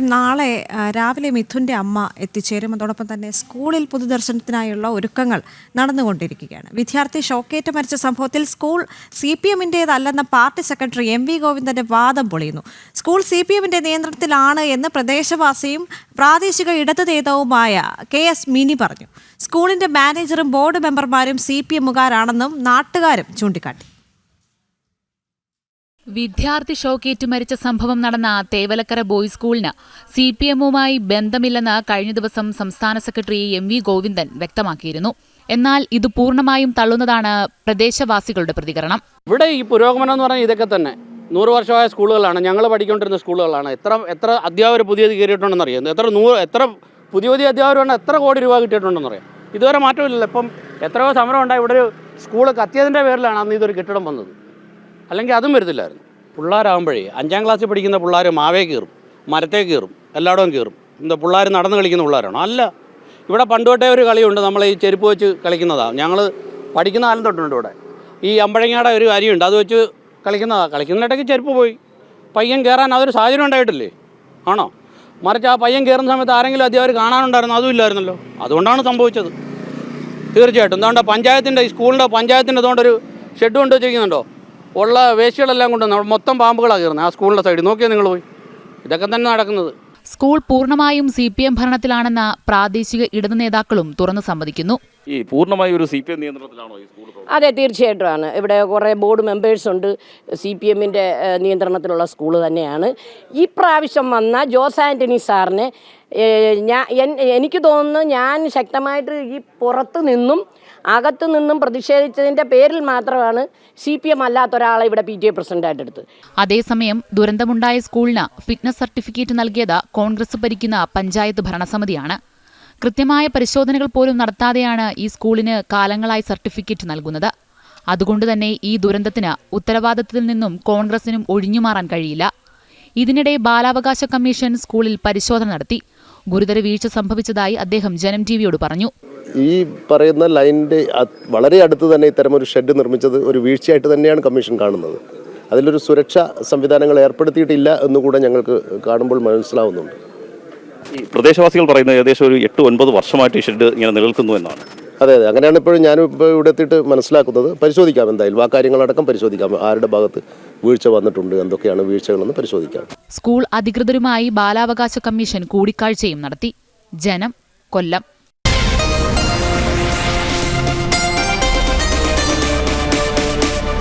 എന്തായാലും നാളെ രാവിലെ മിഥുന്റെ അമ്മ എത്തിച്ചേരും. അതോടൊപ്പം തന്നെ സ്കൂളിൽ പൊതുദർശനത്തിനായുള്ള ഒരുക്കങ്ങൾ നടന്നുകൊണ്ടിരിക്കുകയാണ്. വിദ്യാർത്ഥി ഷോക്കേറ്റ് മരിച്ച സംഭവത്തിൽ സ്കൂൾ സി പി എമ്മിന്റേതല്ലെന്ന പാർട്ടി സെക്രട്ടറി എം വി ഗോവിന്ദന്റെ വാദം പൊളിയുന്നു. സ്കൂൾ സി പി എമ്മിന്റെ നിയന്ത്രണത്തിലാണ് എന്ന് പ്രദേശവാസിയും പ്രാദേശിക ഇടത് നേതാവുമായ കെ എസ് മിനി പറഞ്ഞു. സ്കൂളിന്റെ മാനേജറും ബോർഡ് മെമ്പർമാരും സി പി എമ്മുകാരാണെന്നും നാട്ടുകാരും ചൂണ്ടിക്കാട്ടി. വിദ്യാർത്ഥി ഷോക്കേറ്റ് മരിച്ച സംഭവം നടന്ന തേവലക്കര ബോയ്സ് സ്കൂളിന് സി പി എമ്മുമായി ബന്ധമില്ലെന്ന് കഴിഞ്ഞ ദിവസം സംസ്ഥാന സെക്രട്ടറി എം വി ഗോവിന്ദൻ വ്യക്തമാക്കിയിരുന്നു. എന്നാൽ ഇത് പൂർണമായും തള്ളുന്നതാണ് പ്രദേശവാസികളുടെ പ്രതികരണം. ഇവിടെ ഈ പുരോഗമനം എന്ന് പറഞ്ഞാൽ ഇതൊക്കെ തന്നെ. നൂറ് വർഷമായ സ്കൂളുകളാണ്. ഞങ്ങൾ പഠിക്കൊണ്ടിരുന്ന സ്കൂളുകളാണ്. എത്ര എത്ര അധ്യാപകർ പുതിയത് കയറിയിട്ടുണ്ടെന്ന് അറിയാം. എത്ര നൂറ് എത്ര പുതിയ പുതിയ അധ്യാപകരാണ് എത്ര കോടി രൂപ കിട്ടിയിട്ടുണ്ടെന്ന് അറിയാം. ഇതുവരെ മാറ്റമില്ലല്ലോ. ഇപ്പം എത്രയോ സമരം ഉണ്ടായി. ഇവിടെ ഒരു സ്കൂൾ കത്തിയതിന്റെ പേരിലാണ് അന്ന് ഇതൊരു കെട്ടിടം വന്നത്. അല്ലെങ്കിൽ അതും വരത്തില്ലായിരുന്നു പിള്ളേരാകുമ്പോഴേ അഞ്ചാം ക്ലാസ്സിൽ പഠിക്കുന്ന പിള്ളേർ മാവേ കയറും മരത്തെ കയറും എല്ലായിടവും കയറും. എന്താ പിള്ളേർ നടന്ന് കളിക്കുന്ന പിള്ളേരാണോ? അല്ല. ഇവിടെ പണ്ടുവട്ടേ ഒരു കളിയുണ്ട് നമ്മൾ ഈ ചെരുപ്പ് വെച്ച് കളിക്കുന്നതാണ് ഞങ്ങൾ പഠിക്കുന്ന കാലം തൊട്ടുണ്ട് ഇവിടെ? ഈ അമ്പഴങ്ങയുടെ ഒരു അരിയുണ്ട് അത് വെച്ച് കളിക്കുന്നതാണ് കളിക്കുന്നിടയ്ക്ക് ചെരുപ്പ് പോയി. പയ്യൻ കയറാൻ അതൊരു സാഹചര്യം ഉണ്ടായിട്ടില്ലേ? ആണോ? മറിച്ച് ആ പയ്യൻ കയറുന്ന സമയത്ത് ആരെങ്കിലും അധ്യാപകർ കാണാനുണ്ടായിരുന്നു? അതും ഇല്ലായിരുന്നല്ലോ. അതുകൊണ്ടാണ് സംഭവിച്ചത്. തീർച്ചയായിട്ടും. എന്തുകൊണ്ട് പഞ്ചായത്തിന്റെ ഈ സ്കൂളിന്റെ പഞ്ചായത്തിന്റെ അതുകൊണ്ടൊരു ഷെഡ് കൊണ്ട് വെച്ചിരിക്കുന്നുണ്ടോ ഉള്ള വേസ്റ്റുകളെല്ലാം കൊണ്ട് മൊത്തം പാമ്പുകളാണ് കയറുന്നത്. ആ സ്കൂളിന്റെ സൈഡിൽ. നോക്കിയാൽ നിങ്ങൾ പോയി? ഇതൊക്കെ തന്നെ നടക്കുന്നത്. സ്കൂൾ പൂർണമായും സി പി എം ഭരണത്തിലാണെന്ന പ്രാദേശിക ഇടതു നേതാക്കളും തുറന്നു സമ്മതിക്കുന്നു. ഈ പൂർണമായും ഒരു സി പി എം നിയന്ത്രണത്തിലാണോ ഈ സ്കൂൾ? അതെ തീർച്ചയായിട്ടും ആണ് ഇവിടെ കുറേ ബോർഡ് മെമ്പേഴ്സ് ഉണ്ട്. സി പി എമ്മിന്റെ നിയന്ത്രണത്തിലുള്ള സ്കൂൾ തന്നെയാണ്. ഈ പ്രാവശ്യം വന്ന ജോസ് ആന്റണി സാറിനെ ഞാൻ എനിക്ക് തോന്നുന്നു ഞാൻ ശക്തമായിട്ട് ഈ പുറത്ത് നിന്നും അകത്തു നിന്നും പ്രതിഷേധിച്ചതിന്റെ പേരിൽ മാത്രമാണ് സി പി എം അല്ലാത്ത ഒരാളെ ഇവിടെ പി ടി എ പ്രസിഡന്റായിട്ട് എടുത്തത്. അതേസമയം ദുരന്തമുണ്ടായ സ്കൂളിന് ഫിറ്റ്നസ് സർട്ടിഫിക്കറ്റ് നൽകിയത് കോൺഗ്രസ് ഭരിക്കുന്ന പഞ്ചായത്ത് ഭരണസമിതിയാണ്. കൃത്യമായ പരിശോധനകൾ പോലും നടത്താതെയാണ് ഈ സ്കൂളിന് കാലങ്ങളായി സർട്ടിഫിക്കറ്റ് നൽകുന്നത്. അതുകൊണ്ട് തന്നെ ഈ ദുരന്തത്തിന് ഉത്തരവാദിത്തത്തിൽ നിന്നും കോൺഗ്രസിനും ഒഴിഞ്ഞുമാറാൻ കഴിയില്ല. ഇതിനിടെ ബാലാവകാശ കമ്മീഷൻ സ്കൂളിൽ പരിശോധന നടത്തി. ഗുരുതര വീഴ്ച സംഭവിച്ചതായി അദ്ദേഹം ജനം ടിവിയോട് പറഞ്ഞു. ഈ പറയുന്ന ലൈനിന്റെ വളരെ അടുത്ത് തന്നെ ഇത്തരമൊരു ഷെഡ് നിർമ്മിച്ചത് ഒരു വീഴ്ചയായിട്ട് തന്നെയാണ് കമ്മീഷൻ കാണുന്നത്. അതിലൊരു സുരക്ഷാ സംവിധാനങ്ങൾ ഏർപ്പെടുത്തിയിട്ടില്ല എന്നുകൂടെ ഞങ്ങൾക്ക് കാണുമ്പോൾ മനസ്സിലാവുന്നുണ്ട്. ഈ പ്രദേശവാസികൾ പറയുന്നത് ഏകദേശം ഒരു എട്ട് ഒൻപത് വർഷമായിട്ട് ഈ ഷെഡ് ഇങ്ങനെ നിലനിൽക്കുന്നു എന്നാണ്. അതെ അതെ. അങ്ങനെയാണ് ഇപ്പോഴും ഞാനും ഇപ്പോൾ ഇവിടെ എത്തിയിട്ട് മനസ്സിലാക്കുന്നത്. പരിശോധിക്കാം എന്തായാലും. ആ കാര്യങ്ങളടക്കം പരിശോധിക്കാം. ആരുടെ ഭാഗത്ത് വീഴ്ച വന്നിട്ടുണ്ട് എന്തൊക്കെയാണ് വീഴ്ചകളെന്ന് പരിശോധിക്കാം. സ്കൂൾ അധികൃതരുമായി ബാലാവകാശ കമ്മീഷൻ കൂടിക്കാഴ്ചയും നടത്തി. ജനം കൊല്ലം.